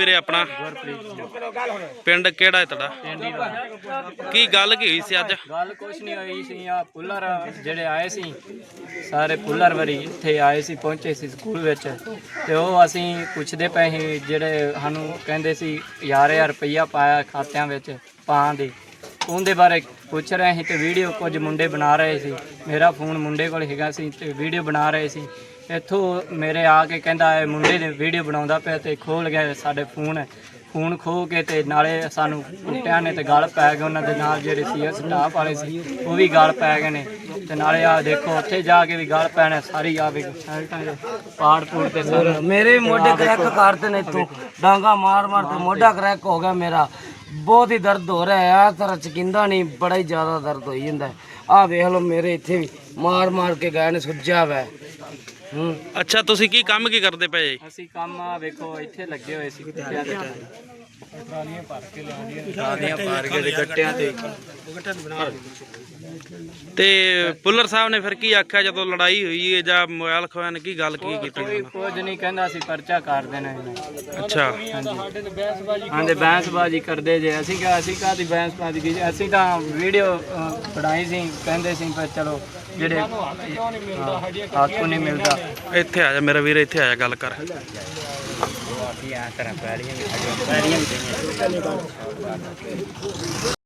ਵੀਰੇ ਆਪਣਾ? ਪਿੰਡ ਕਿਹੜਾ ਹੈ ਤੁਹਾਡਾ? ਕੀ ਗੱਲ ਕੀ ਹੋਈ ਸੀ ਅੱਜ? ਗੱਲ ਕੁਛ ਨਹੀਂ ਹੋਈ ਸੀ, ਆ ਪੁੱਲਰ ਜਿਹੜੇ ਆਏ ਸੀ, ਸਾਰੇ ਪੁੱਲਰ ਵਰੀ ਇੱਥੇ ਆਏ ਸੀ, ਪਹੁੰਚੇ ਸੀ ਸਕੂਲ ਵਿੱਚ। ਤੇ ਉਹ ਅਸੀਂ ਪੁੱਛਦੇ ਪਏ ਸੀ, ਜਿਹੜੇ ਸਾਨੂੰ ਕਹਿੰਦੇ ਸੀ, ਹਜ਼ਾਰ ਹਜ਼ਾਰ ਰੁਪਈਆ ਪਾਇਆ ਖਾਤਿਆਂ ਵਿੱਚ ਪਾਣ ਦੇ। ਉਹਦੇ ਬਾਰੇ ਪੁੱਛ ਰਹੇ ਸੀ ਤੇ ਵੀਡੀਓ ਕੁਝ ਮੁੰਡੇ ਬਣਾ ਰਹੇ ਸੀ। ਮੇਰਾ ਫੋਨ ਮੁੰਡੇ ਕੋਲ ਹੈਗਾ ਸੀ ਤੇ ਵੀਡੀਓ ਬਣਾ ਰਹੇ ਸੀ। ਇੱਥੋਂ ਮੇਰੇ ਆ ਕੇ ਕਹਿੰਦਾ ਇਹ ਮੁੰਡੇ ਦੇ ਵੀਡੀਓ ਬਣਾਉਂਦਾ ਪਿਆ ਤੇ ਖੋਲ ਗਿਆ ਸਾਡੇ ਫੋਨ। ਫੋਨ ਖੋ ਕੇ ਤੇ ਨਾਲੇ ਸਾਨੂੰ ਕੁੱਟਿਆਂ ਨੇ ਤੇ ਗਲ ਪੈ ਗਏ ਉਹਨਾਂ ਦੇ ਨਾਲ ਜਿਹੜੇ ਸੀ ਸਟਾਫ ਵਾਲੇ ਸੀ ਉਹ ਵੀ ਗਲ ਪੈ ਗਏ ਨੇ। ਤੇ ਨਾਲੇ ਆ ਦੇਖੋ ਉੱਥੇ ਜਾ ਕੇ ਵੀ ਗਲ ਪੈਣੇ ਸਾਰੀ ਆ ਵੀ ਸ਼ਰਟਾਂ ਦੇ ਪਾੜ ਪੂੜ ਤੇ ਸਾਰੇ ਮੇਰੇ ਮੋਢੇ ਕਰੈਕ ਕਰਤੇ ਨੇ ਤੂੰ ਡਾਂਗਾ ਮਾਰ ਮਾਰ ਤੇ ਮੋਢਾ ਕਰੈਕ ਹੋ ਗਿਆ ਮੇਰਾ। ਬਹੁਤ ਹੀ ਦਰਦ ਹੋ ਰਿਹਾ ਹੈ। ਆ ਤਰ੍ਹਾਂ ਚਕਿੰਦਾ ਨਹੀਂ ਬੜਾ ਹੀ ਜ਼ਿਆਦਾ ਦਰਦ ਹੋਈ ਜਾਂਦਾ ਆ ਵੇਖ ਲਓ ਮੇਰੇ ਇੱਥੇ ਵੀ ਮਾਰ ਮਾਰ ਕੇ ਗਏ ਨੇ ਸੁੱਜਾ ਵੈ ਅੱਛਾ, ਤੁਸੀਂ ਕੀ ਕੰਮ ਕੀ ਕਰਦੇ ਪਏ ਜੀ? ਅਸੀਂ ਕੰਮ ਆ, ਵੇਖੋ, ਇੱਥੇ ਲੱਗੇ ਹੋਏ ਸੀ ਗੱਟਿਆਂ ਦੇ ਟਰਾਲੀਆਂ ਭਰ ਕੇ ਲਿਆਉਂਦੀਆਂ ਟਰਾਲੀਆਂ ਭਰ ਕੇ ਤੇ। ਗੱਟਿਆਂ ਤੇ ਤੇ ਪੁੱਲਰ ਸਾਹਿਬ ਨੇ ਫਿਰ ਕੀ ਆਖਿਆ ਜਦੋਂ ਲੜਾਈ ਹੋਈ ਹੈ ਜਾਂ ਮੋਬਾਈਲ ਖੋਇਆ ਨੇ? ਕੀ ਗੱਲ ਕੀ ਕੀਤੀ ਕੋਈ ਕੁਝ ਨਹੀਂ ਕਹਿੰਦਾ ਸੀ ਪਰਚਾ ਕਰ ਦੇਣਾ ਇਹਨਾਂ। ਅੱਛਾ। ਆਂਦੇ ਬੈਂਸਬਾਜੀ ਕਰਦੇ ਜੇ। ਅਸੀਂ ਕਿਹਾ ਅਸੀਂ ਕਾਹਦੀ ਬੈਂਸਬਾਜੀ ਕੀਤੀ। ਅਸੀਂ ਤਾਂ ਵੀਡੀਓ ਪੜਾਈ ਸੀ ਕਹਿੰਦੇ ਸੀ ਪਰ ਚਲੋ ਜਿਹੜੇ ਆਕੂ ਨਹੀਂ ਮਿਲਦਾ? ਇੱਥੇ ਆ ਜਾ ਮੇਰਾ ਵੀਰ ਇੱਥੇ ਆ ਜਾ ਗੱਲ ਕਰ। Ya, antara Bali yang ada Bali yang